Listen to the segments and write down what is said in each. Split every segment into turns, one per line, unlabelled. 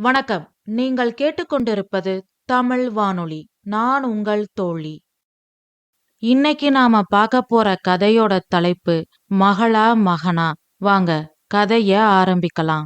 வணக்கம். நீங்கள் கேட்டுக்கொண்டிருப்பது தமிழ் வானொலி. நான் உங்கள் தோழி. இன்னைக்கு நாம பார்க்க போற கதையோட தலைப்பு மகளா மகனா. வாங்க கதைய ஆரம்பிக்கலாம்.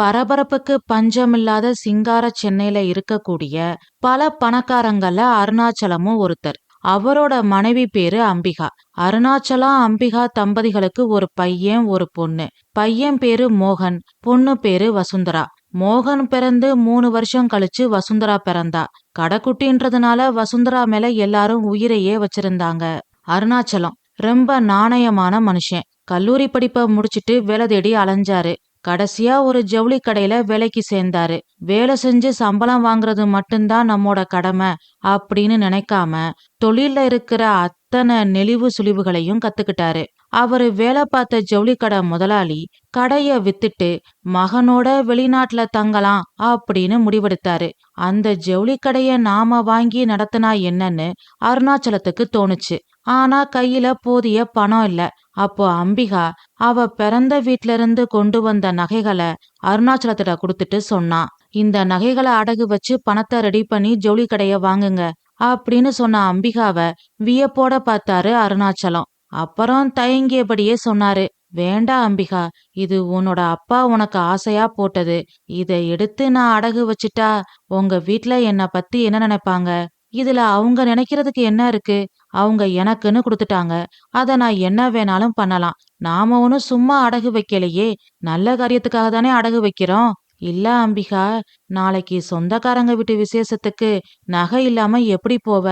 பரபரப்புக்கு பஞ்சமில்லாத சிங்கார சென்னையில இருக்கக்கூடிய பல பணக்காரங்கள அருணாச்சலமும் ஒருத்தர். அவரோட மனைவி பேரு அம்பிகா. அருணாச்சலம் அம்பிகா தம்பதிகளுக்கு ஒரு பையன் ஒரு பொண்ணு. பையன் பேரு மோகன் பொண்ணு பேரு வசுந்தரா. மோகன் பிறந்து மூணு வருஷம் கழிச்சு வசுந்தரா பிறந்தா. கடைக்குட்டின்றதுனால வசுந்தரா மேல எல்லாரும் உயிரையே வச்சிருந்தாங்க. அருணாச்சலம் ரொம்ப நாணயமான மனுஷன். கல்லூரி படிப்பை முடிச்சிட்டு வேலை தேடி அலைஞ்சாரு. கடைசியா ஒரு ஜவுளி கடையில வேலைக்கு சேர்ந்தாரு. வேலை செஞ்சு சம்பளம் வாங்குறது மட்டும்தான் நம்மோட கடமை அப்படின்னு நினைக்காம தொழில இருக்கிற அத்தனை நெளிவு சுழிவுகளையும் கத்துக்கிட்டாரு. அவரு வேலை பார்த்த ஜவுளி கடை முதலாளி கடைய வித்துட்டு மகனோட வெளிநாட்டுல தங்கலாம் அப்படின்னு முடிவெடுத்தாரு. அந்த ஜவுளி கடைய நாம வாங்கி நடத்தினா என்னன்னு அருணாச்சலத்துக்கு தோணுச்சு. ஆனா கையில போதிய பணம் இல்ல. அப்போ அம்பிகா அவ பிறந்த வீட்ல இருந்து கொண்டு வந்த நகைகளை அருணாச்சலத்திட்ட கொடுத்துட்டு சொன்னான் இந்த நகைகளை அடகு வச்சு பணத்தை ரெடி பண்ணி ஜவுளி கடைய வாங்குங்க அப்படின்னு சொன்ன அம்பிகாவை வியப்போட பார்த்தாரு அருணாச்சலம். அப்புறம் தயங்கியபடியே சொன்னாரு வேண்டா அம்பிகா இது உன்னோட அப்பா உனக்கு ஆசையா போட்டது. இதை எடுத்து நான் அடகு வச்சிட்டா உங்க வீட்ல என்னை பத்தி என்ன நினைப்பாங்க? இதுல அவங்க நினைக்கிறதுக்கு என்ன இருக்கு? அவங்க எனக்குன்னு கொடுத்துட்டாங்க. அத நான் என்ன வேணாலும் பண்ணலாம். நாம ஒன்னும் சும்மா அடகு வைக்கலையே. நல்ல காரியத்துக்காக தானே அடகு வைக்கிறோம்? இல்ல அம்பிகா நாளைக்கு சொந்தக்காரங்க வீட்டு விசேஷத்துக்கு நகை இல்லாம எப்படி போவ?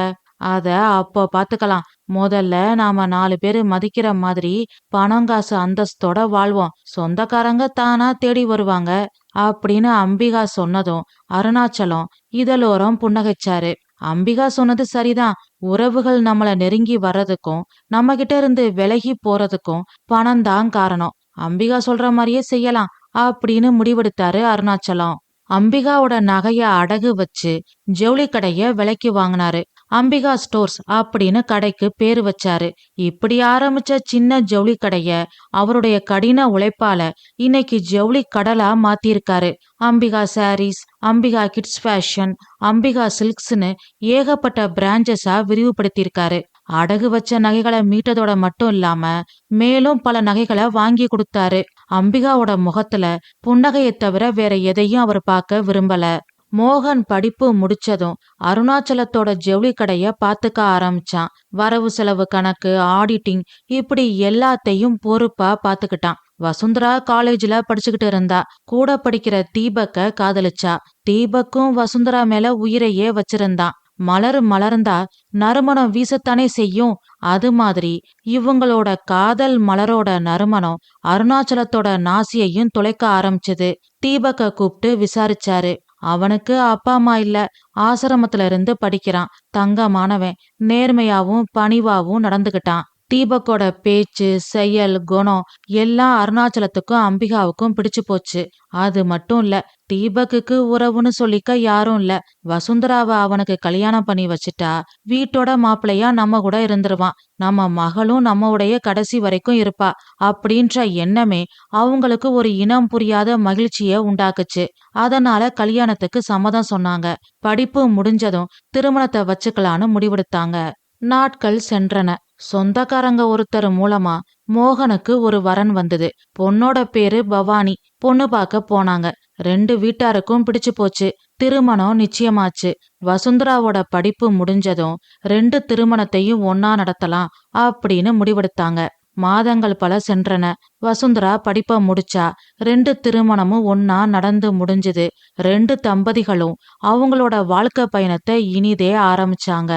அத அப்போ பாத்துக்கலாம். முதல்ல நாம நாலு பேரு மதிக்கிற மாதிரி பணம் காசு அந்தஸ்தோட வாழ்வோம். சொந்தக்காரங்க தானா தேடி வருவாங்க. அப்படின்னு அம்பிகா சொன்னதும் அருணாச்சலம் இதழோரம் புன்னகைச்சாரு. அம்பிகா சொன்னது சரிதான். உறவுகள் நம்மள நெருங்கி வர்றதுக்கும் நம்ம கிட்ட இருந்து விலகி போறதுக்கும் பணம் தான் காரணம். அம்பிகா சொல்ற மாதிரியே செய்யலாம் அப்படின்னு முடிவெடுத்தாரு அருணாச்சலம். அம்பிகாவோட நகைய அடகு வச்சு ஜவுளி கடைய விலைக்கு வாங்கினாரு. அம்பிகா ஸ்டோர்ஸ் அப்படின்னு கடைக்கு பேரு வச்சாரு. இப்படி ஆரம்பிச்ச சின்ன ஜவுளி கடைய அவருடைய கடின உழைப்பால இன்னைக்கு ஜவுளி கடலா மாத்திருக்காரு. Ambika sarees Ambika kids fashion Ambika சில்க்ஸ்னு ஏகப்பட்ட பிரான்ச்சஸா விரிவுபடுத்தியிருக்காரு அடகு வச்ச நகைகளை மீட்டதோட மட்டும் இல்லாம மேலும் பல நகைகளை வாங்கி கொடுத்தாரு. அம்பிகாவோட முகத்துல புன்னகையை தவிர வேற எதையும் அவர் பார்க்க விரும்பல. மோகன் படிப்பு முடிச்சதும் அருணாச்சலத்தோட ஜவுளி கடைய பாத்துக்க ஆரம்பிச்சான். வரவு செலவு கணக்கு ஆடிட்டிங் இப்படி எல்லாத்தையும் பொறுப்பா பாத்துக்கிட்டான். வசுந்தரா காலேஜ்ல படிச்சுக்கிட்டு இருந்தா. கூட படிக்கிற தீபக்க காதலிச்சா. தீபக்கும் வசுந்தரா மேல உயிரையே வச்சிருந்தான் மலர் மலர்ந்தா நறுமணம் வீசத்தானே செய்யும். அது மாதிரி இவங்களோட காதல் மலரோட நறுமணம் அருணாச்சலத்தோட நாசியையும் துளைக்க ஆரம்பிச்சது. தீபக்க கூப்பிட்டு விசாரிச்சாரு. அவனுக்கு அப்பா அம்மா இல்ல. ஆசிரமத்துல இருந்து படிக்கிறான். தங்கமானவன். நேர்மையாவும் பணிவாவும் நடந்துகிட்டான். தீபக்கோட பேச்சு செயல் குணம் எல்லாம் அருணாச்சலத்துக்கும் அம்பிகாவுக்கும் பிடிச்சு போச்சு. அது மட்டும் இல்ல தீபக்குக்கு உறவுன்னு சொல்லிக்க யாரும் இல்ல. வசுந்தராவை அவனுக்கு கல்யாணம் பண்ணி வச்சுட்டா வீட்டோட மாப்பிள்ளையா நம்ம கூட இருந்துருவான். நம்ம மகளும் நம்மவுடைய கடைசி வரைக்கும் இருப்பா. அப்படின்ற எண்ணமே அவங்களுக்கு ஒரு இனம் புரியாத மகிழ்ச்சிய உண்டாக்குச்சு. அதனால கல்யாணத்துக்கு சம்மதம் சொன்னாங்க. படிப்பு முடிஞ்சதும் திருமணத்தை வச்சுக்கலான்னு முடிவெடுத்தாங்க. நாட்கள் சென்றன. சொந்தக்காரங்க ஒருத்தர் மூலமா மோகனுக்கு ஒரு வரன் வந்தது. பொண்ணோட பேரு பவானி. பொண்ணு பார்க்க போனாங்க. ரெண்டு வீட்டாருக்கும் பிடிச்சு போச்சு. திருமணம் நிச்சயமாச்சு. வசுந்தராவோட படிப்பு முடிஞ்சதும் ரெண்டு திருமணத்தையும் ஒன்னா நடத்தலாம் அப்படின்னு முடிவெடுத்தாங்க. மாதங்கள் பல சென்றன. வசுந்தரா படிப்ப முடிச்சா ரெண்டு திருமணமும் ஒன்னா நடந்து முடிஞ்சது. ரெண்டு தம்பதிகளும் அவங்களோட வாழ்க்கை பயணத்தை இனிதே ஆரம்பிச்சாங்க.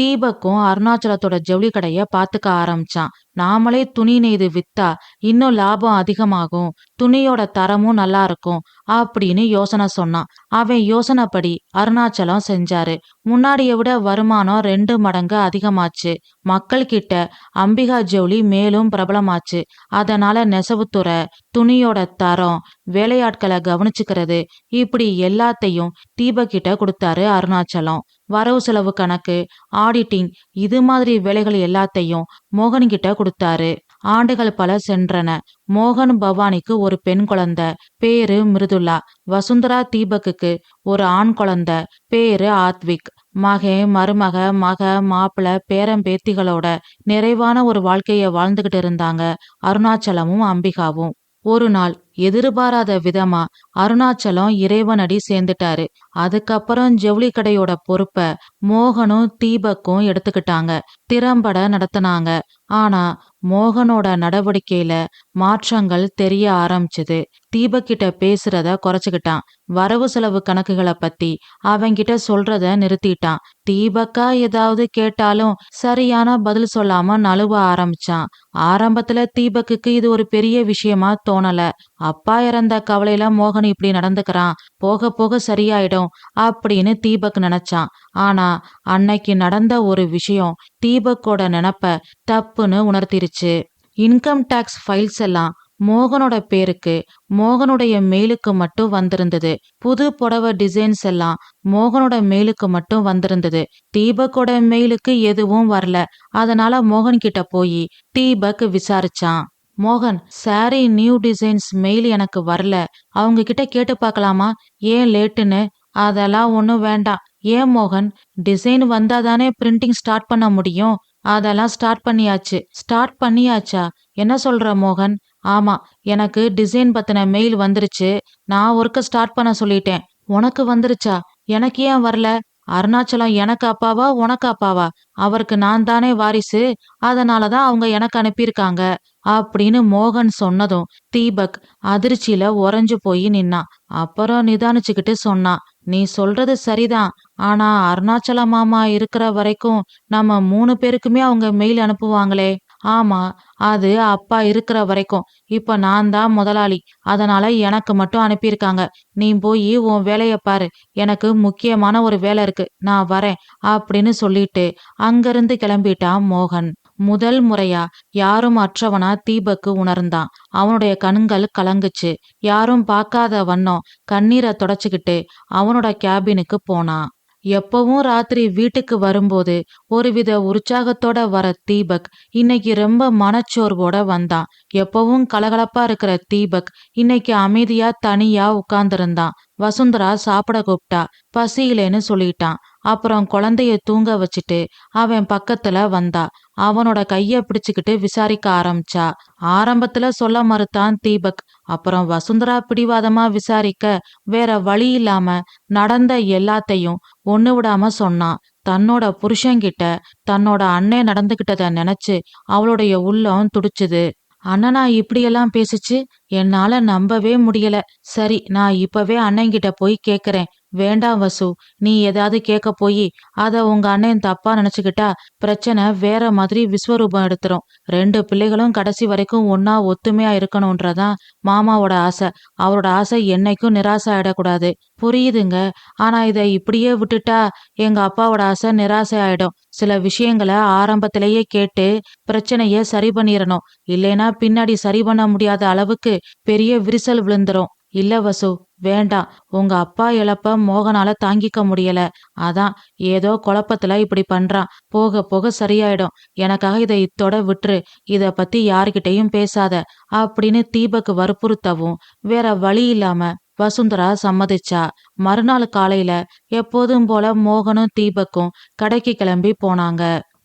தீபக்கும் அருணாச்சலத்தோட ஜவுளி கடைய பாத்துக்க ஆரம்பிச்சான். நாமளே துணி நெய்து வித்தா இன்னும் லாபம் அதிகமாகும். துணியோட தரமும் நல்லா இருக்கும். அப்படின்னு யோசனை சொன்னான். அவன் யோசனைப்படி அருணாச்சலம் செஞ்சாரு. முன்னாடியை விட வருமானம் ரெண்டு மடங்கு அதிகமாச்சு. மக்கள் கிட்ட அம்பிகா ஜவுளி மேலும் பிரபலமாச்சு. அதனால நெசவுத்துறை துணியோட தரம் வேலையாட்களை கவனிச்சுக்கிறது இப்படி எல்லாத்தையும் தீபக்கிட்ட கொடுத்தாரு அருணாச்சலம். வரவு செலவு கணக்கு ஆடிட்டிங் இது மாதிரி வேலைகள் எல்லாத்தையும் மோகன்கிட்ட கொடுத்தாரு. ஆண்டுகள் பல சென்றன. மோகன் பவானிக்கு ஒரு பெண் குழந்தை. பேரு மிருதுலா வசுந்தரா தீபக்குக்கு ஒரு ஆண் குழந்தை. பேரு ஆத்விக். மகன் மருமக மக மாப்பிள பேரம்பேத்திகளோட நிறைவான ஒரு வாழ்க்கைய வாழ்ந்துகிட்டு இருந்தாங்க. அருணாச்சலமும் அம்பிகாவும். ஒரு நாள் எதிர்பாராத விதமா அருணாச்சலம் இறைவனடி சேர்ந்துட்டாரு. அதுக்கப்புறம் ஜவுளி கடையோட பொறுப்ப மோகனும் தீபக்கும் எடுத்துக்கிட்டாங்க. திறம்பட நடத்தினாங்க. ஆனா மோகனோட நடவடிக்கையில மாற்றங்கள் தெரிய ஆரம்பிச்சது. தீபக்கிட்ட பேசுறத குறைச்சுக்கிட்டான். வரவு செலவு கணக்குகளை பத்தி அவங்கிட்ட சொல்றத நிறுத்திட்டான். தீபக்கா ஏதாவது கேட்டாலும் சரியான பதில் சொல்லாம நழுவ ஆரம்பிச்சான். ஆரம்பத்துல தீபக்குக்கு இது ஒரு பெரிய விஷயமா தோணல. அப்பா இறந்த கவலையில மோகன் இப்படி நடந்துக்கிறான். போக போக சரியாயிடும் அப்படின்னு தீபக் நினைச்சான். ஆனா அன்னைக்கு நடந்த ஒரு விஷயம் தீபக்கோட நினப்ப தப்புன்னு உணர்த்திருச்சு. இன்கம் டேக்ஸ் ஃபைல்ஸ் எல்லாம் மோகனோட பேருக்கு மோகனுடைய மெயிலுக்கு மட்டும் வந்திருந்தது. புது புடவை டிசைன்ஸ் எல்லாம் மோகனோட மெயிலுக்கு மட்டும் வந்திருந்தது. தீபக்கோட மெயிலுக்கு எதுவும் வரல. அதனால மோகன் கிட்ட போய் தீபக் விசாரிச்சான். மோகன் சாரி நியூ டிசைன்ஸ் மெயில் எனக்கு வரல. அவங்க கிட்ட கேட்டு பார்க்கலாமா? ஏன் லேட்டுன்னு? அதெல்லாம் ஒன்றும் வேண்டாம். ஏன் மோகன்? டிசைன் வந்தாதானே பிரிண்டிங் ஸ்டார்ட் பண்ண முடியும்? அதெல்லாம் ஸ்டார்ட் பண்ணியாச்சு. ஸ்டார்ட் பண்ணியாச்சா? என்ன சொல்ற மோகன்? ஆமா எனக்கு டிசைன் பத்தின மெயில் வந்துருச்சு. நான் ஒர்க்க ஸ்டார்ட் பண்ண சொல்லிட்டேன். உனக்கு வந்துருச்சா? எனக்கு ஏன் வரல? அருணாச்சலம் எனக்கு அப்பாவா? உனக்கு அப்பாவா? அவருக்கு நான் தானே வாரிசு. அதனாலதான் அவங்க எனக்கு அனுப்பியிருக்காங்க. அப்படின்னு மோகன் சொன்னதும் தீபக் அதிர்ச்சியில உறைஞ்சு போய் நின்னான் அப்புறம் நிதானிச்சுக்கிட்டு சொன்னான் நீ சொல்றது சரிதான். ஆனா அருணாச்சல மாமா இருக்கிற வரைக்கும் நம்ம மூணு பேருக்குமே அவங்க மெயில் அனுப்புவாங்களே. ஆமா அது அப்பா இருக்கிற வரைக்கும். இப்ப நான் தான் முதலாளி. அதனால எனக்கு மட்டும் அனுப்பியிருக்காங்க. நீ போய் உன் வேலைய பாரு. எனக்கு முக்கியமான ஒரு வேலை இருக்கு. நான் வரேன் அப்படின்னு சொல்லிட்டு அங்கிருந்து கிளம்பிட்டான் மோகன். முதல் முறையா யாரும் அற்றவனா தீபக்கு உணர்ந்தான். அவனுடைய கண்கள் கலங்குச்சு. யாரும் பார்க்காத வண்ணம் கண்ணீரை தொடச்சுக்கிட்டு அவனோட கேபினுக்கு போனான். எப்பவும் ராத்திரி வீட்டுக்கு வரும்போது ஒருவித உற்சாகத்தோட வர தீபக் இன்னைக்கு ரொம்ப மனச்சோர்வோட வந்தான். எப்பவும் கலகலப்பா இருக்கிற தீபக் இன்னைக்கு அமைதியா தனியா உட்கார்ந்திருந்தான். வசுந்தரா சாப்பிட கூப்பிட்டா. பசியிலேன்னு சொல்லிட்டான். அப்புறம் குழந்தைய தூங்க வச்சுட்டு அவன் பக்கத்துல வந்தா. அவனோட கைய பிடிச்சுக்கிட்டு விசாரிக்க ஆரம்பிச்சா. ஆரம்பத்துல சொல்ல மறுத்தான் தீபக். அப்புறம் வசுந்தரா பிடிவாதமா விசாரிக்க வேற வழி இல்லாம நடந்த எல்லாத்தையும் ஒண்ணு விடாம சொன்னான். தன்னோட புருஷன்கிட்ட தன்னோட அண்ணன் நடந்துகிட்டத நினைச்சு அவளுடைய உள்ளம் துடிச்சுது. அண்ணனா இப்படியெல்லாம் பேசிச்சு என்னால நம்பவே முடியல. சரி நான் இப்பவே அண்ணங்கிட்ட போய் கேக்குறேன். வேண்டாம் வசு நீ ஏதாவது கேட்க போய் அத உங்க அண்ணன் தப்பா நினைச்சுக்கிட்டா பிரச்சனை வேற மாதிரி விஸ்வரூபம் எடுத்துரும். ரெண்டு பிள்ளைகளும் கடைசி வரைக்கும் ஒன்னா ஒத்துமையா இருக்கணும்ன்றதான் மாமாவோட ஆசை. அவரோட ஆசை என்னைக்கும் நிராசை ஆயிடக்கூடாது. புரியுதுங்க. ஆனா இதை இப்படியே விட்டுட்டா எங்க அப்பாவோட ஆசை நிராசை ஆயிடும். சில விஷயங்களை ஆரம்பத்திலேயே கேட்டு பிரச்சனைய சரி பண்ணிடணும் இல்லைன்னா பின்னாடி சரி பண்ண முடியாத அளவுக்கு பெரிய விரிசல் விழுந்துரும். இல்ல வசு வேண்டாம் உங்க அப்பா இழப்ப மோகனால தாங்கிக்க முடியல. அதான் ஏதோ குழப்பத்துல இப்படி பண்றான். போக போக சரியாயிடும். எனக்காக இதை இத்தோட விட்டுரு. இத பத்தி யாருகிட்டயும் பேசாத அப்படின்னு தீபக் வற்புறுத்தவும் வேற வழி இல்லாம வசுந்தரா சம்மதிச்சா. மறுநாள் காலையில எப்போதும் போல மோகனும் தீபக்கும் கடைக்கு கிளம்பி போனாங்க.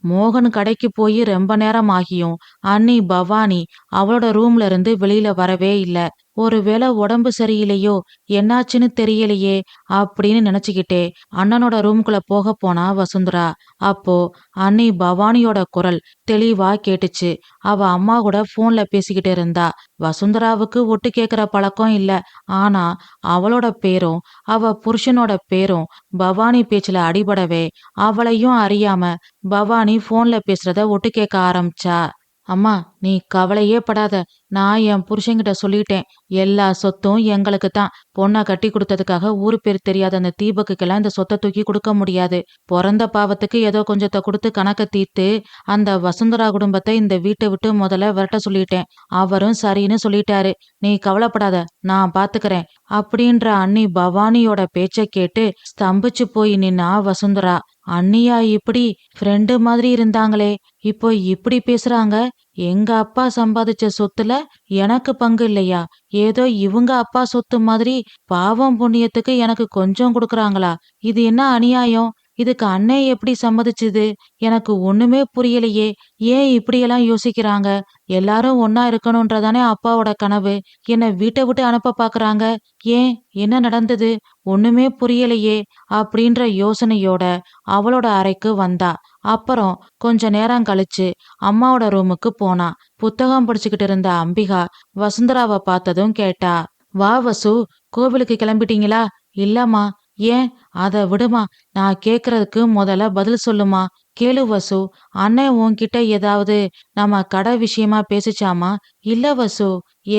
மோகன் கடைக்கு போய் ரொம்ப நேரம் ஆகியும் அன்னி பவானி அவளோட ரூம்ல இருந்து வெளியில வரவே இல்லை. ஒருவேளை உடம்பு சரியில்லையோ என்னாச்சுன்னு தெரியலையே அப்படின்னு நினைச்சுக்கிட்டே அண்ணனோட ரூம்குள்ள போக போனா வசுந்தரா. அப்போ அண்ணி பவானியோட குரல் தெளிவா கேட்டுச்சு. அவ அம்மா கூட போன்ல பேசிக்கிட்டு இருந்தா. வசுந்தராவுக்கு ஒட்டு கேக்குற பழக்கம் இல்ல. ஆனா அவளோட பேரும் அவ புருஷனோட பேரும் பவானி பேச்சுல அடிபடவே அவளையும் அறியாம பவானி போன்ல பேசுறத ஒட்டு கேட்க ஆரம்பிச்சா. அம்மா நீ கவலையே படாத. நான் என் புருஷன்கிட்ட சொல்லிட்டேன். எல்லா சொத்தும் எங்களுக்கு தான். பொண்ணை கட்டி கொடுத்ததுக்காக ஊரு பேர் தெரியாத அந்த தீபக்குக்கெல்லாம் இந்த சொத்தை தூக்கி கொடுக்க முடியாது. பிறந்த பாவத்துக்கு ஏதோ கொஞ்சத்தை கொடுத்து கணக்க தீர்த்து அந்த வசுந்தரா குடும்பத்தை இந்த வீட்டை விட்டு முதல்ல விரட்ட சொல்லிட்டேன். அவரும் சரின்னு சொல்லிட்டாரு. நீ கவலைப்படாத நான் பாத்துக்கிறேன். அப்படின்ற அண்ணி பவானியோட பேச்சை கேட்டு ஸ்தம்பிச்சு போய் நின்னா வசுந்தரா. அண்ணியா இப்படி ஃப்ரெண்டு மாதிரி இருந்தாங்களே. இப்போ இப்படி பேசுறாங்க? எங்க அப்பா சம்பாதிச்ச சொத்துல எனக்கு பங்கு இல்லையா? ஏதோ இவங்க அப்பா சொத்து மாதிரி பாவம் புண்ணியத்துக்கு எனக்கு கொஞ்சம் கொடுக்கறாங்களா? இது என்ன அநியாயம்? இதுக்கு அண்ணே எப்படி சம்மதிச்சுது? எனக்கு ஒண்ணுமே புரியலையே. ஏன் இப்படியெல்லாம் யோசிக்கிறாங்க? எல்லாரும் ஒன்னா இருக்கணும்ன்றதானே அப்பாவோட கனவு. என்னை வீட்டை விட்டு அனுப்ப பாக்குறாங்க. ஏன்? என்ன நடந்தது? ஒண்ணுமே புரியலையே. அப்படின்ற யோசனையோட அவளோட அறைக்கு வந்தா. அப்புறம் கொஞ்ச நேரம் கழிச்சு அம்மாவோட ரூமுக்கு போனா. புத்தகம் படிச்சுக்கிட்டு இருந்த அம்பிகா வசுந்தராவை பார்த்ததும் கேட்டா வா வசு கோவிலுக்கு கிளம்பிட்டீங்களா? இல்லம்மா. ஏன்? அத விடுமா. நான் கேக்குறதுக்கு முதல்ல பதில் சொல்லுமா. கேளு வசு அண்ணன் உன்கிட்ட ஏதாவது நம்ம கடை விஷயமா பேசிச்சாமா? இல்ல வசு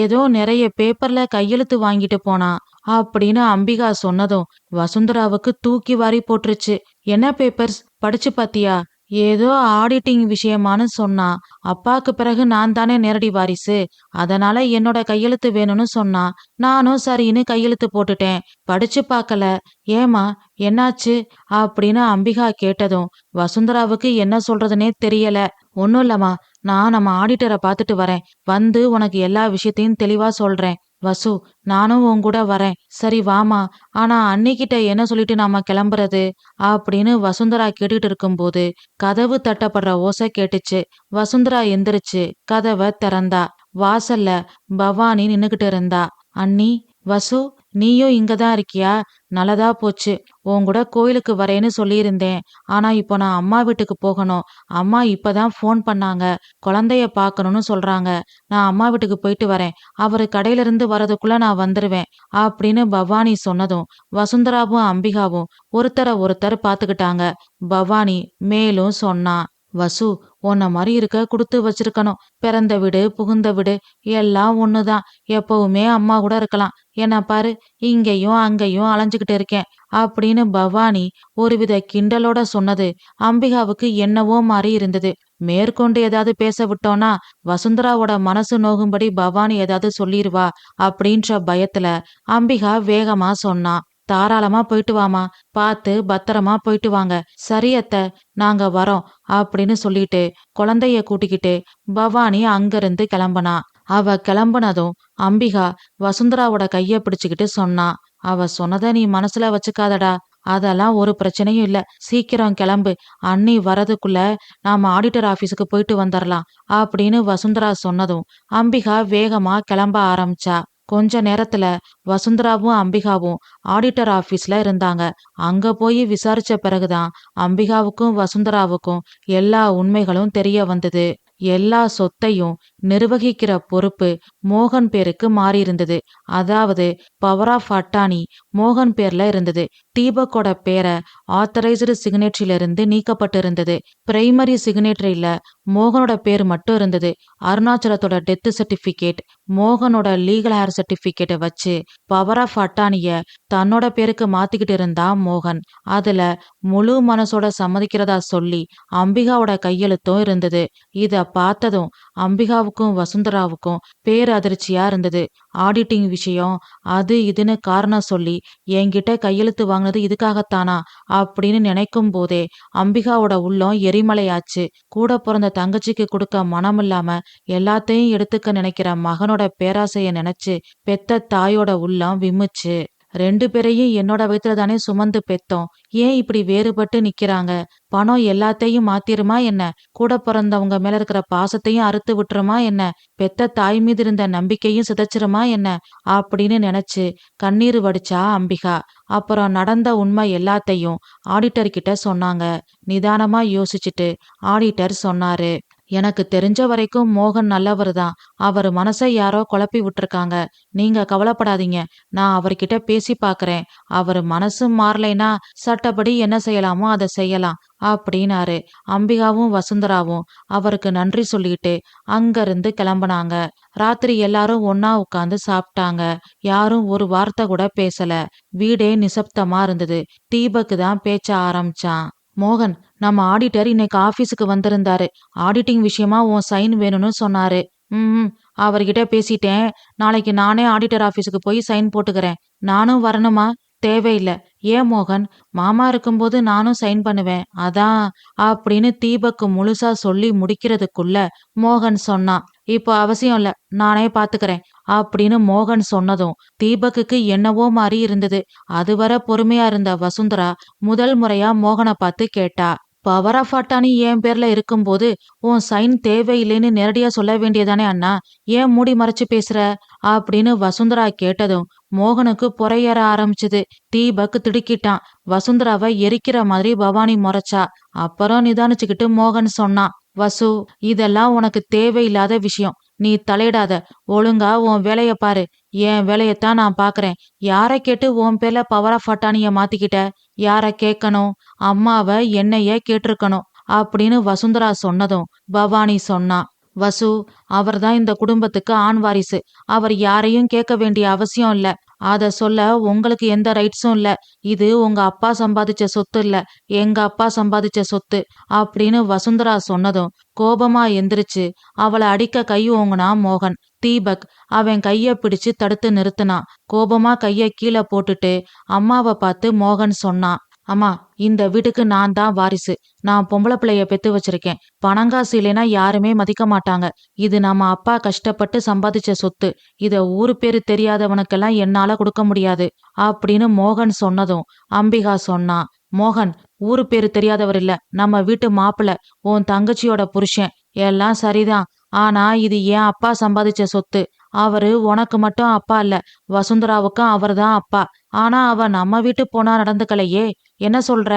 ஏதோ நிறைய பேப்பர்ல கையெழுத்து வாங்கிட்டு போனா. அப்படின்னு அம்பிகா சொன்னதும் வசுந்தராவுக்கு தூக்கி வாரி போட்டுருச்சு. என்ன பேப்பர்ஸ்? படிச்சு பாத்தியா? ஏதோ ஆடிட்டிங் விஷயமான்னு சொன்னா அப்பாக்கு பிறகு நான் தானே நேரடி வாரிசு அதனால என்னோட கையெழுத்து வேணும்னு சொன்னா நானும் சரின்னு கையெழுத்து போட்டுட்டேன் படிச்சு பார்க்கல ஏமா என்னாச்சு? அப்படின்னு அம்பிகா கேட்டதும் வசுந்தராவுக்கு என்ன சொல்றதுனே தெரியல ஒன்னும் இல்லம்மா நான் நம்ம ஆடிட்டரை பார்த்துட்டு வரேன் வந்து உனக்கு எல்லா விஷயத்தையும் தெளிவா சொல்றேன் வசு நானும் உன் கூட வரேன். சரி வாமா. ஆனா அன்னிக்கிட்ட என்ன சொல்லிட்டு நாம கிளம்புறது? அப்படின்னு வசுந்தரா கேட்டுட்டு இருக்கும்போது கதவு தட்டப்படுற ஓசை கேட்டுச்சு. வசுந்தரா எந்திரிச்சு கதவை திறந்தா. வாசல்ல பவானி நின்னுகிட்டு இருந்தா. அண்ணி வசு நீயும் இங்கதான் இருக்கியா? நல்லதா போச்சு. உன் கூட கோயிலுக்கு வரேன்னு சொல்லியிருந்தேன். ஆனா இப்போ நான் அம்மா வீட்டுக்கு போகணும். அம்மா இப்பதான் ஃபோன் பண்ணாங்க. குழந்தைய பார்க்கணும்னு சொல்றாங்க. நான் அம்மா வீட்டுக்கு போயிட்டு வரேன். அவரு கடையில இருந்து வரதுக்குள்ள நான் வந்துருவேன் அப்படின்னு பவானி சொன்னதும் வசுந்தராவும் அம்பிகாவும் ஒருத்தரை ஒருத்தர் பார்த்துக்கிட்டாங்க. பவானி மேலும் சொன்னா வசு உன்ன மாதிரி இருக்க கொடுத்து வச்சிருக்கணும். பிறந்த வீடு புகுந்த வீடு எல்லாம் ஒண்ணுதான். எப்பவுமே அம்மா கூட இருக்கலாம். என்ன பாரு இங்கேயும் அங்கேயும் அலைஞ்சுக்கிட்டு இருக்கேன் அப்படின்னு பவானி ஒருவித கிண்டலோட சொன்னது அம்பிகாவுக்கு என்னவோ மாதிரி இருந்தது. மேற்கொண்டு ஏதாவது பேச விட்டோம்னா வசுந்தராவோட மனசு நோகும்படி பவானி ஏதாவது சொல்லிடுவா அப்படின்ற பயத்துல அம்பிகா வேகமா சொன்னா. தாராளமா போயிட்டு வாமா பார்த்து பத்திரமா போயிட்டு வாங்க. சரியத்த நாங்க வரோம் அப்படின்னு சொல்லிட்டு குழந்தைய கூட்டிக்கிட்டு பவானி அங்கிருந்து கிளம்புனா. அவ கிளம்புனதும் அம்பிகா வசுந்தராவோட கைய பிடிச்சுக்கிட்டு சொன்னா. அவ சொன்னதை நீ மனசுல வச்சுக்காதடா. அதெல்லாம் ஒரு பிரச்சனையும் இல்ல. சீக்கிரம் கிளம்பு. அண்ணி வரதுக்குள்ள நாம ஆடிட்டர் ஆபீஸுக்கு போயிட்டு வந்துடலாம் அப்படின்னு வசுந்தரா சொன்னதும் அம்பிகா வேகமா கிளம்ப ஆரம்பிச்சா. கொஞ்ச நேரத்துல வசுந்தராவும் அம்பிகாவும் ஆடிட்டர் ஆபீஸ்ல இருந்தாங்க. அங்க போய் விசாரிச்ச பிறகுதான் அம்பிகாவுக்கும் வசுந்தராவுக்கும் எல்லா உண்மைகளும் தெரிய வந்தது. எல்லா சொத்தையும் நிர்வகிக்கிற பொறுப்பு மோகன் பேருக்கு மாறி இருந்தது அதாவது பவர் ஆஃப் அட்டானி மோகன் பேர்ல இருந்தது. தீபக்கோட பேரை ஆத்தரைஸ்டு சிக்னேட்டரியில இருந்து நீக்கப்பட்டு இருந்தது பிரைமரி சிக்னேட்ரியில மோகனோட பேர் மட்டும் இருந்தது. அருணாச்சலத்தோட டெத் சர்டிபிகேட் மோகனோட லீகல் ஹேர் சர்டிபிகேட்டை வச்சு பவர் ஆஃப் அட்டானிய தன்னோட பேருக்கு மாத்திக்கிட்டு இருந்தான் மோகன். அதுல முழு மனசோட சம்மதிக்கிறதா சொல்லி அம்பிகாவோட கையெழுத்தும் இருந்தது. இத பார்த்ததும் அம்பிகாவுக்கும் வசுந்தராவுக்கும் பேரதிர்ச்சியா இருந்தது. ஆடிட்டிங் விஷயம் அது இதுன்னு காரணம் சொல்லி என்கிட்ட கையெழுத்து வாங்கினது இதுக்காகத்தானா அப்படின்னு நினைக்கும் போதே அம்பிகாவோட உள்ளம் எரிமலையாச்சு. கூட பிறந்த தங்கச்சிக்கு கொடுக்க மனம் இல்லாம எல்லாத்தையும் எடுத்துக்க நினைக்கிற மகனோட பேராசைய நினைச்சு பெத்த தாயோட உள்ளம் விம்முச்சு. ரெண்டு பேரையும் என்னோட வயிற்றுல தானே சுமந்து பெத்தோம். ஏன் இப்படி வேறுபட்டு நிக்கிறாங்க? பணம் எல்லாத்தையும் மாத்திருமா என்ன? கூட பிறந்தவங்க மேல இருக்கிற பாசத்தையும் அறுத்து விட்டுருமா என்ன? பெத்த தாய் மீது இருந்த நம்பிக்கையும் சிதைச்சிருமா என்ன? அப்படின்னு நினைச்சு கண்ணீர் வடிச்சா அம்பிகா. அப்புறம் நடந்த உண்மை எல்லாத்தையும் ஆடிட்டர் கிட்ட சொன்னாங்க. நிதானமா யோசிச்சுட்டு ஆடிட்டர் சொன்னாரு. எனக்கு தெரிஞ்ச வரைக்கும் மோகன் நல்லவர் தான் அவர் மனசை யாரோ குழப்பி விட்டுருக்காங்க. நீங்க கவலைப்படாதீங்க. நான் அவர்கிட்ட பேசி பாக்குறேன். அவர் மனசு மாறலைனா சட்டப்படி என்ன செய்யலாமோ அதை செய்யலாம் அப்படின்னாரு. அம்பிகாவும் வசுந்தராவும் அவருக்கு நன்றி சொல்லிட்டு அங்கிருந்து கிளம்புனாங்க. ராத்திரி எல்லாரும் ஒன்னா உட்காந்து சாப்பிட்டாங்க. யாரும் ஒரு வார்த்தை கூட பேசல. வீடே நிசப்தமா இருந்தது. தீபக்கு தான் பேச்ச ஆரம்பிச்சான். மோகன் நம்ம ஆடிட்டர் இன்னைக்கு ஆபீஸுக்கு வந்திருந்தாரு. ஆடிட்டிங் விஷயமா உன் சைன் வேணும்னு சொன்னாரு. ம் அவர்கிட்ட பேசிட்டேன். நாளைக்கு நானே ஆடிட்டர் ஆபீஸுக்கு போய் சைன் போட்டுக்கிறேன். நானும் வரணுமா? தேவையில்லை. ஏன் மோகன்? மாமா இருக்கும்போது நானும் சைன் பண்ணுவேன். அதான் அப்படின்னு தீபக்கு முழுசா சொல்லி முடிக்கிறதுக்குள்ள மோகன் சொன்னான் இப்போ அவசியம் இல்ல. நானே பாத்துக்கிறேன். அப்படின்னு மோகன் சொன்னதும் தீபக்குக்கு என்னவோ மாதிரி இருந்தது. அதுவரை பொறுமையா இருந்த வசுந்தரா முதல் முறையா மோகனை பார்த்து கேட்டா பவர் ஆஃப் அட்டானி என் பேர்ல இருக்கும்போது உன் சைன் தேவையில்லைன்னு நேரடியா சொல்ல வேண்டியதானே அண்ணா? ஏன் மூடி மறைச்சு பேசுற? அப்படின்னு வசுந்தரா கேட்டதும் மோகனுக்கு புறையேற ஆரம்பிச்சது. தீபக் திடுக்கிட்டான். வசுந்தராவை எரிக்கிற மாதிரி பவானி முறைச்சா. அப்புறம் நிதானிச்சுக்கிட்டு மோகன் சொன்னான் வசு இதெல்லாம் உனக்கு தேவையில்லாத விஷயம். நீ தலையிடாத. ஒழுங்கா உன் வேலைய பாரு. என் வேலையத்தான் நான் பாக்குறேன். யார கேட்டு உன் பேர்ல பவர் ஆஃப் அட்டானிய மாத்திக்கிட்ட? யார கேட்கணும்? அம்மாவ என்னைய கேட்டிருக்கணும். அப்படின்னு வசுந்தரா சொன்னதும் பவானி சொன்னா. வசு அவர்தான் இந்த குடும்பத்துக்கு ஆண் வாரிசு. அவர் யாரையும் கேட்க வேண்டிய அவசியம் இல்ல. அத சொல்ல உங்களுக்கு எந்த ரைட்ஸும் இல்ல. இது உங்க அப்பா சம்பாதிச்ச சொத்து இல்ல. எங்க அப்பா சம்பாதிச்ச சொத்து அப்படின்னு வசுந்தரா சொன்னதும் கோபமா எந்திரிச்சு அவளை அடிக்க கை ஓங்குனா மோகன். தீபக் அவன் கைய பிடிச்சு தடுத்து நிறுத்தினான் கோபமா கைய கீழே போட்டுட்டு அம்மாவை பார்த்து மோகன் சொன்னான். அம்மா இந்த வீட்டுக்கு நான் தான் வாரிசு. நான் பொம்பளை பிள்ளைய பெத்து வச்சிருக்கேன். பணங்காசு இல்லைன்னா யாருமே மதிக்க மாட்டாங்க. இது நம்ம அப்பா கஷ்டப்பட்டு சம்பாதிச்ச சொத்து. இத ஊரு பேரு தெரியாதவனுக்கெல்லாம் என்னால கொடுக்க முடியாது. அப்படின்னு மோகன் சொன்னதும் அம்பிகா சொன்னா மோகன் ஊரு பேரு தெரியாதவர் இல்ல. நம்ம வீட்டு மாப்பிள்ள உன் தங்கச்சியோட புருஷன். எல்லாம் சரிதான். ஆனா இது என் அப்பா சம்பாதிச்ச சொத்து. அவரு உனக்கு மட்டும் அப்பா இல்ல. வசுந்தராவுக்கும் அவர்தான் அப்பா. ஆனா அவ நம்ம வீட்டு போனா நடந்துக்கலையே. என்ன சொல்ற?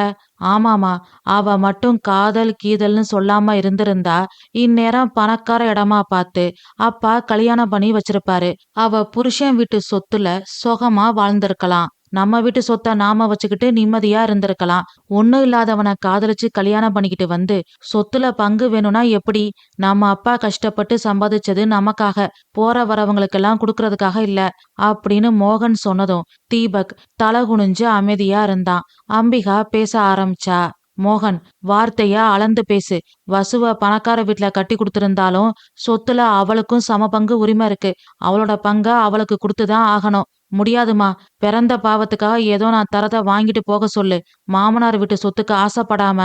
ஆமாமா. அவ மட்டும் காதல் கீதல்னு சொல்லாம இருந்திருந்தா இந்நேரம் பணக்கார இடமா பார்த்து அப்பா கல்யாணம் பண்ணி வச்சிருப்பாரு. அவ புருஷன் வீட்டு சொத்துல சுகமா வாழ்ந்திருக்கலாம். நம்ம வீட்டு சொத்தை நாம வச்சுக்கிட்டு நிம்மதியா இருந்திருக்கலாம். ஒன்னும் இல்லாதவனை காதலிச்சு கல்யாணம் பண்ணிக்கிட்டு வந்து சொத்துல பங்கு வேணும்னா எப்படி? நம்ம அப்பா கஷ்டப்பட்டு சம்பாதிச்சது நமக்காக போற வரவங்களுக்கெல்லாம் கொடுக்கறதுக்காக இல்ல அப்படின்னு மோகன் சொன்னதும் தீபக் தலை குனிஞ்சு அமைதியா இருந்தான். அம்பிகா பேச ஆரம்பிச்சா மோகன் வார்த்தையா அளந்து பேசு. வசுவ பணக்கார வீட்டுல கட்டி கொடுத்திருந்தாலும் சொத்துல அவளுக்கும் சம பங்கு உரிமை இருக்கு. அவளோட பங்க அவளுக்கு கொடுத்துதான் ஆகணும். முடியாதுமா. பிறந்த பாவத்துக்காக ஏதோ நான் தரத வாங்கிட்டு போக சொல்லு. மாமனார் வீட்டு சொத்துக்கு ஆசைப்படாம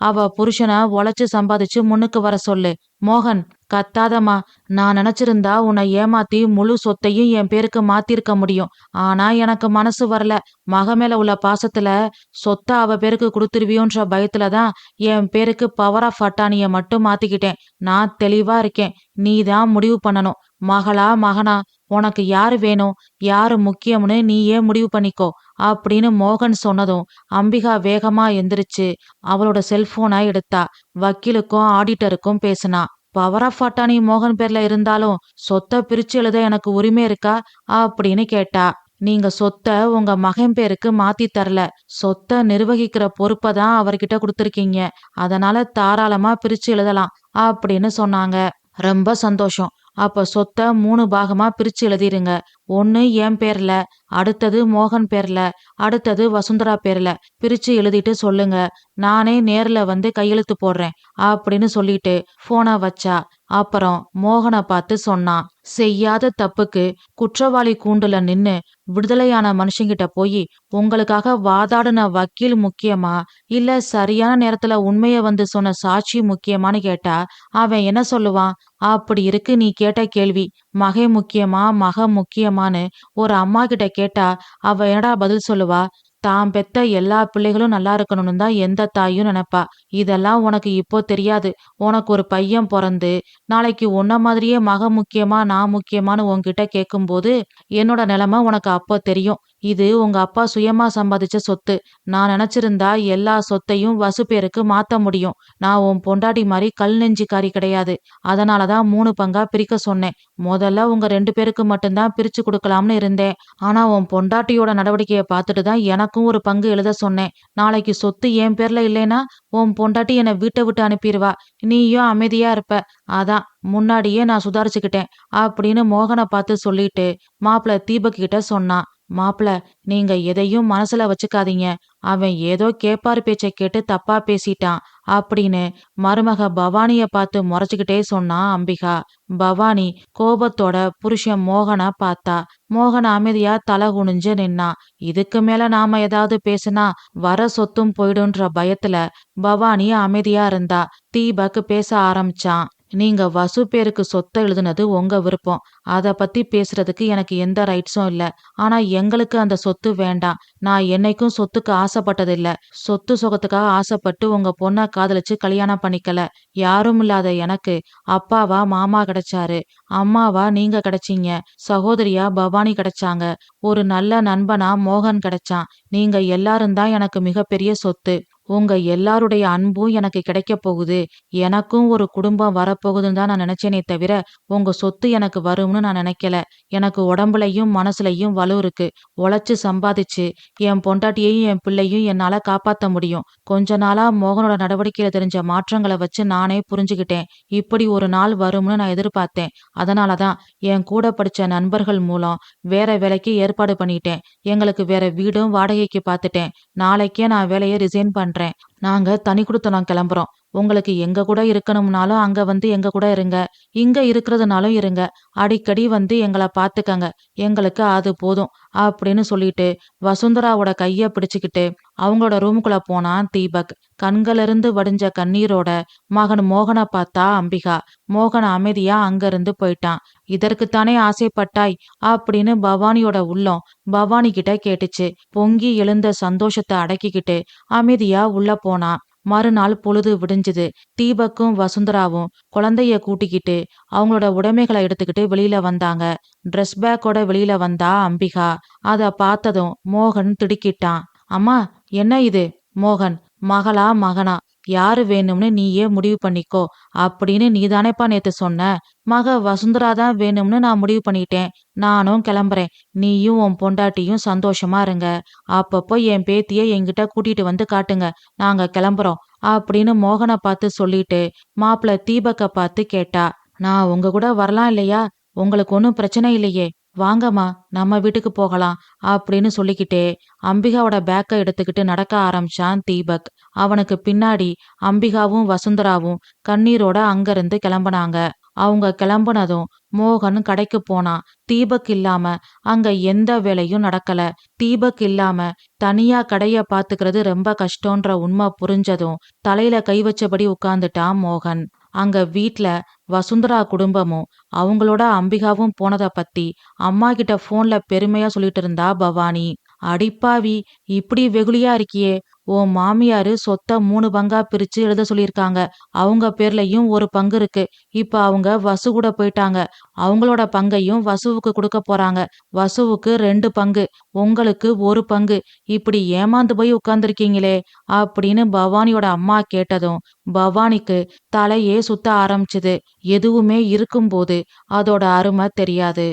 அவ புருஷனை உழைச்சு சம்பாதிச்சு முன்னுக்கு வர சொல்லு. மோகன் கத்தாதம்மா. நான் நினைச்சிருந்தா உன்னை ஏமாத்தி முழு சொத்தையும் என் பேருக்கு மாத்திருக்க முடியும். ஆனா எனக்கு மனசு வரல. மக மேல உள்ள பாசத்துல சொத்தை அவ பேருக்கு கொடுத்துருவியோன்ற பயத்துலதான் என் பேருக்கு பவர் ஆஃப் அட்டானிய மட்டும் மாத்திக்கிட்டேன். நான் தெளிவா இருக்கேன். நீ தான் முடிவு பண்ணணும். மகளா மகனா உனக்கு யாரு வேணும்? யாரு முக்கியம்னு நீயே முடிவு பண்ணிக்கோ. அப்படின்னு மோகன் சொன்னதும் அம்பிகா வேகமா எந்திரிச்சு அவளோட செல்போனை எடுத்தா. வக்கீலுக்கும் ஆடிட்டருக்கும் பேசினா. பவர் ஆஃப் அட்டானி மோகன் பேர்ல இருந்தாலும் சொத்தை பிரிச்சு எழுத எனக்கு உரிமை இருக்கா? அப்படின்னு கேட்டா நீங்க சொத்தை உங்க மகன் பேருக்கு மாத்தி தரல. சொத்தை நிர்வகிக்கிற பொறுப்பை தான் அவர்கிட்ட கொடுத்துருக்கீங்க. அதனால தாராளமா பிரிச்சு எழுதலாம் அப்படின்னு சொன்னாங்க. ரொம்ப சந்தோஷம். அப்ப சொத்தை மூணு பாகமா பிரிச்சு எழுதிருங்க. ஒன்னு என் பேர்ல அடுத்தது மோகன் பேர்ல அடுத்தது வசுந்தரா பேர்ல. பிரிச்சு எழுதிட்டு சொல்லுங்க. நானே நேர்ல வந்து கையெழுத்து போடுறேன் அப்படின்னு சொல்லிட்டு போனை வச்சா அப்புறம் மோகனை பார்த்து சொன்னான். செய்யாத தப்புக்கு குற்றவாளி கூண்டுல நின்னு விடுதலையான மனுஷங்கிட்ட போய் உங்களுக்காக வாதாடின வக்கீல் முக்கியமா? இல்ல சரியான நேரத்துல உண்மைய வந்து சொன்ன சாட்சி முக்கியமான்னு கேட்டா அவன் என்ன சொல்லுவான்? அப்படி இருக்கு நீ கேட்ட கேள்வி. மகை முக்கியமா மக முக்கியமான்னு ஒரு அம்மா கிட்ட கேட்டா அவ என்னடா பதில் சொல்லுவா? தாம் பெத்த எல்லா பிள்ளைகளும் நல்லா இருக்கணும்னு தான் எந்த தாயும் நினைப்பா. இதெல்லாம் உனக்கு இப்போ தெரியாது. உனக்கு ஒரு பையன் பிறந்து நாளைக்கு உன்ன மாதிரியே மக முக்கியமா நான் முக்கியமான்னு உன்கிட்ட கேட்கும்போது என்னோட நிலைமை உனக்கு அப்போ தெரியும். இது உங்க அப்பா சுயமா சம்பாதிச்ச சொத்து. நான் நினைச்சிருந்தா எல்லா சொத்தையும் வசு பேருக்கு மாத்த முடியும். நான் உன் பொண்டாட்டி மாதிரி கல் நெஞ்சிக்காரி கிடையாது. அதனாலதான் மூணு பங்கா பிரிக்க சொன்னேன். முதல்ல உங்க ரெண்டு பேருக்கு மட்டும்தான் பிரிச்சு கொடுக்கலாம்னு இருந்தேன். ஆனா உன் பொண்டாட்டியோட நடவடிக்கையை பார்த்துட்டு தான் எனக்கும் ஒரு பங்கு எழுத சொன்னேன். நாளைக்கு சொத்து என் பேர்ல இல்லைன்னா உன் பொண்டாட்டி என்னை வீட்டை விட்டு அனுப்பிடுவா. நீயும் அமைதியா இருப்ப. அதான் முன்னாடியே நான் சுதாரிச்சுக்கிட்டேன். அப்படின்னு மோகனை பார்த்து சொல்லிட்டு மாப்பிள்ள தீபக் கிட்ட சொன்னான். மாப்பிள நீங்க எதையும் மனசுல வச்சுக்காதீங்க. அவன் ஏதோ கேப்பாரு பேச்ச கேட்டு தப்பா பேசிட்டான் அப்படின்னு மருமக பவானிய பார்த்து முறைச்சுக்கிட்டே சொன்னா அம்பிகா. பவானி கோபத்தோட புருஷன் மோகன பார்த்தா. மோகன் அமைதியா தலை குனிஞ்சு நின்னா. இதுக்கு மேல நாம ஏதாவது பேசினா வர சொத்தும் போயிடுன்ற பயத்துல பவானி அமைதியா இருந்தா. தீபக் பேச ஆரம்பிச்சான். நீங்க வசு பேருக்கு சொத்தை எழுதுனது உங்க விருப்பம். அத பத்தி பேசுறதுக்கு எனக்கு எந்த ரைட்ஸும் இல்ல. ஆனா எங்களுக்கு அந்த சொத்து வேண்டாம். நான் என்னைக்கும் சொத்துக்கு ஆசைப்பட்டதில்ல. சொத்து சுகத்துக்காக ஆசைப்பட்டு உங்க பொண்ண காதலிச்சு கல்யாணம் பண்ணிக்கல. யாரும் இல்லாத எனக்கு அப்பாவா மாமா கிடைச்சாரு. அம்மாவா நீங்க கிடைச்சீங்க. சகோதரியா பவானி கிடைச்சாங்க. ஒரு நல்ல நண்பனா மோகன் கிடைச்சான். நீங்க எல்லாரும் தான் எனக்கு மிகப்பெரிய சொத்து. உங்க எல்லாருடைய அன்பும் எனக்கு கிடைக்க போகுது. எனக்கும் ஒரு குடும்பம் வரப்போகுதுன்னு தான் நான் நினைச்சேனே தவிர உங்க சொத்து எனக்கு வரும்னு நான் நினைக்கல. எனக்கு உடம்புலையும் மனசுலையும் வலு இருக்கு. உழைச்சு சம்பாதிச்சு என் பொண்டாட்டியையும் என் பிள்ளையும் என்னால காப்பாத்த முடியும். கொஞ்ச நாளா மோகனோட நடவடிக்கையில தெரிஞ்ச மாற்றங்களை வச்சு நானே புரிஞ்சுக்கிட்டேன். இப்படி ஒரு நாள் வரும்னு நான் எதிர்பார்த்தேன். அதனாலதான் என் கூட படிச்ச நண்பர்கள் மூலம் வேற வேலைக்கு ஏற்பாடு பண்ணிட்டேன். எங்களுக்கு வேற வீடும் வாடகைக்கு பார்த்துட்டேன் நாளைக்கே நான் வேலையை ரிசைன் பண்றேன். torre நாங்க தனி கொடுத்தனம் கிளம்புறோம். உங்களுக்கு எங்க கூட இருக்கணும்னாலும் அங்க வந்து எங்க கூட இருங்க. இங்க இருக்கிறதுனாலும் இருங்க. அடிக்கடி வந்து எங்களை பாத்துக்கங்க எங்களுக்கு அது போதும் அப்படின்னு சொல்லிட்டு வசுந்தராவோட கைய பிடிச்சுக்கிட்டு அவங்களோட ரூமுக்குள்ள போனான் தீபக். கண்களிருந்து வடிஞ்ச கண்ணீரோட மகன் மோகனை பார்த்தா அம்பிகா. மோகன் அமைதியா அங்கிருந்து போயிட்டான். இதற்குத்தானே ஆசைப்பட்டாய்? அப்படின்னு பவானியோட உள்ளம் பவானி கிட்ட கேட்டுச்சு. பொங்கி எழுந்த சந்தோஷத்தை அடக்கிக்கிட்டு அமைதியா உள்ள போனான் மறுநாள் பொழுது விடிஞ்சுது. தீபக்கும் வசுந்தராவும் குழந்தைய கூட்டிக்கிட்டு அவங்களோட உடைமைகளை எடுத்துக்கிட்டு வெளியில வந்தாங்க. ட்ரெஸ் பேக்கோட வெளியில வந்தா அம்பிகா. அத பார்த்ததும் மோகன் திடுக்கிட்டான். அம்மா என்ன இது? மோகன் மகளா மகனா? யாரு வேணும்னு நீயே முடிவு பண்ணிக்கோ அப்படின்னு நீதானேப்பா நேத்து சொன்ன. மக வசுந்தரா தான் வேணும்னு நான் முடிவு பண்ணிட்டேன். நானும் கிளம்புறேன். நீயும் உன் பொண்டாட்டியும் சந்தோஷமா இருங்க. அப்பப்போ என் பேத்திய என்கிட்ட கூட்டிட்டு வந்து காட்டுங்க. நாங்க கிளம்புறோம் அப்படின்னு மோகனை பார்த்து சொல்லிட்டு மாப்பிள்ள தீபக்க பார்த்து கேட்டா நான் உங்க கூட வரலாம் இல்லையா? உங்களுக்கு ஒன்றும் பிரச்சனை இல்லையே. வாங்கம்மா நம்ம வீட்டுக்கு போகலாம் அப்படின்னு சொல்லிக்கிட்டே அம்பிகாவோட பேக்கை எடுத்துக்கிட்டு நடக்க ஆரம்பிச்சான் தீபக். அவனுக்கு பின்னாடி அம்பிகாவும் வசுந்தராவும் கண்ணீரோட அங்கிருந்து கிளம்புனாங்க. அவங்க கிளம்புனதும் மோகன் கடைக்கு போனான். தீபக் இல்லாம அங்க எந்த வேலையும் நடக்கல. தீபக் இல்லாம தனியா கடைய பாத்துக்கிறது ரொம்ப கஷ்டன்ற உண்மை புரிஞ்சதும் தலையில கை வச்சபடி உட்கார்ந்துட்டான் மோகன். அங்க வீட்ல வசுந்தரா குடும்பமும் அவங்களோட அம்பிகாவும் போனத பத்தி அம்மா கிட்ட போன்ல பெருமையா சொல்லிட்டு இருந்தா பவானி. அடிப்பாவி இப்படி வெகுளியா இருக்கியே. உன் மாமியாரு சொத்த மூணு பங்கா பிரிச்சு எழுத சொல்லியிருக்காங்க. அவங்க பேர்லயும் ஒரு பங்கு இருக்கு. இப்ப அவங்க வசு கூட போயிட்டாங்க. அவங்களோட பங்கையும் வசுவுக்கு கொடுக்க போறாங்க. வசுவுக்கு ரெண்டு பங்கு உங்களுக்கு ஒரு பங்கு. இப்படி ஏமாந்து போய் உட்கார்ந்துருக்கீங்களே அப்படின்னு பவானியோட அம்மா கேட்டதும் பவானிக்கு தலையே சுத்த ஆரம்பிச்சது. எதுவுமே இருக்கும்போது அதோட அருமை தெரியாது.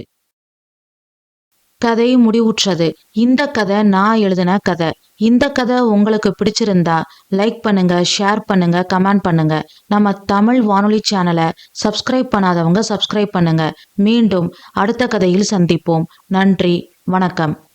கதை முடிவுற்றது. இந்த கதை நான் எழுதின கதை. இந்த கதை உங்களுக்கு பிடிச்சிருந்தா லைக் பண்ணுங்க ஷேர் பண்ணுங்க கமெண்ட் பண்ணுங்க. நம்ம தமிழ் வானொலி சேனலை சப்ஸ்கிரைப் பண்ணாதவங்க சப்ஸ்கிரைப் பண்ணுங்க. மீண்டும் அடுத்த கதையில் சந்திப்போம். நன்றி வணக்கம்.